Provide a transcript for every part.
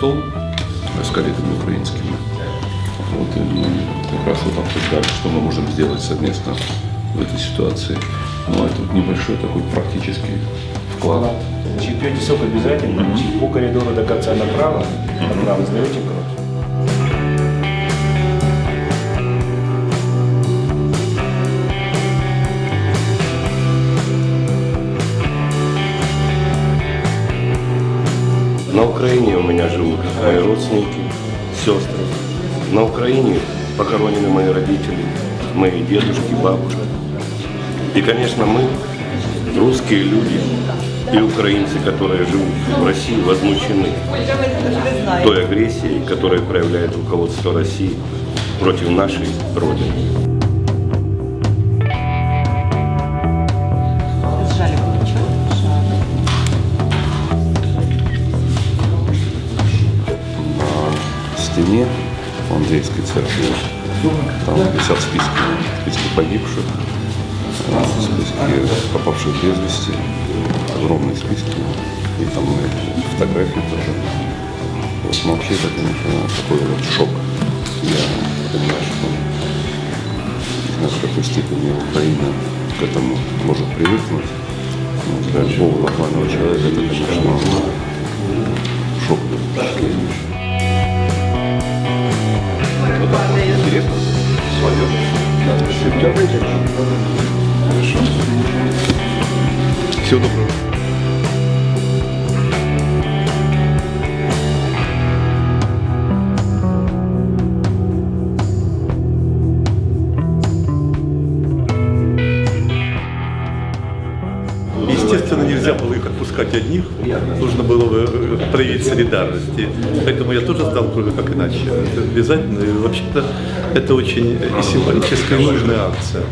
стол с коллегами украинскими. Вот, и мы как раз вот обсуждали, что мы можем сделать совместно в этой ситуации. Ну, это вот небольшой такой практический вклад. Значит, пьете сок обязательно, по коридору до конца направо, направо сдаете кровь. На Украине у меня живут мои родственники, сестры. На Украине похоронены мои родители, мои дедушки, бабушки. И, конечно, мы, русские люди и украинцы, которые живут в России, возмущены той агрессией, которую проявляет руководство России против нашей Родины. Стене в Андреевской церкви там висят списки, списки погибших, э, списки попавших без вести, огромные списки, и там и фотографии тоже. Вот, но вообще это, конечно, такой вот шок. Я понимаю, что не знаю, в какой степени Украина к этому может привыкнуть. Но для любого нормального человека это, конечно, Всего доброго. Естественно, нельзя было их отпускать одних, нужно было бы э, проявить солидарность. И Поэтому я тоже сдал крови, как иначе. Это обязательно. И вообще-то это очень и символическая, и нужная акция.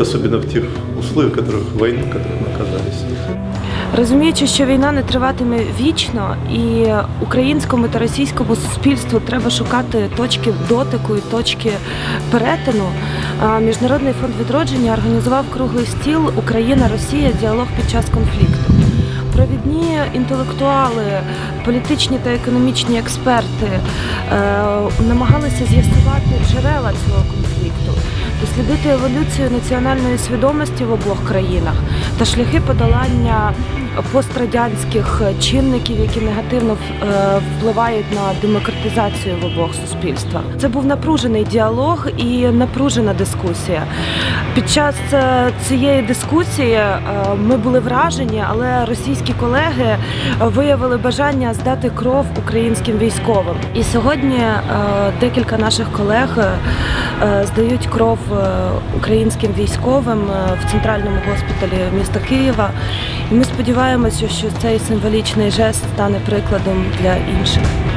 Особенно в тех условиях, в которых войны, в которых мы оказались. Розуміючи, що війна не триватиме вічно, і українському та російському суспільству треба шукати точки дотику і точки перетину. а, Міжнародний фонд відродження організував круглий стіл Україна-Росія діалог під час конфлікту. Провідні інтелектуали, політичні та економічні експерти е, намагалися з'ясувати джерела цього конфлікту, дослідити еволюцію національної свідомості в обох країнах та шляхи подолання пострадянських чинників, які негативно е, впливають на демократизацію в обох суспільствах. Це був напружений діалог і напружена дискусія. Під час е, цієї дискусії е, ми були вражені, але російські колеги виявили бажання здати кров українським військовим. І сьогодні декілька наших колег здають кров українським військовим в центральному госпіталі міста Києва. І ми сподіваємося, що цей символічний жест стане прикладом для інших.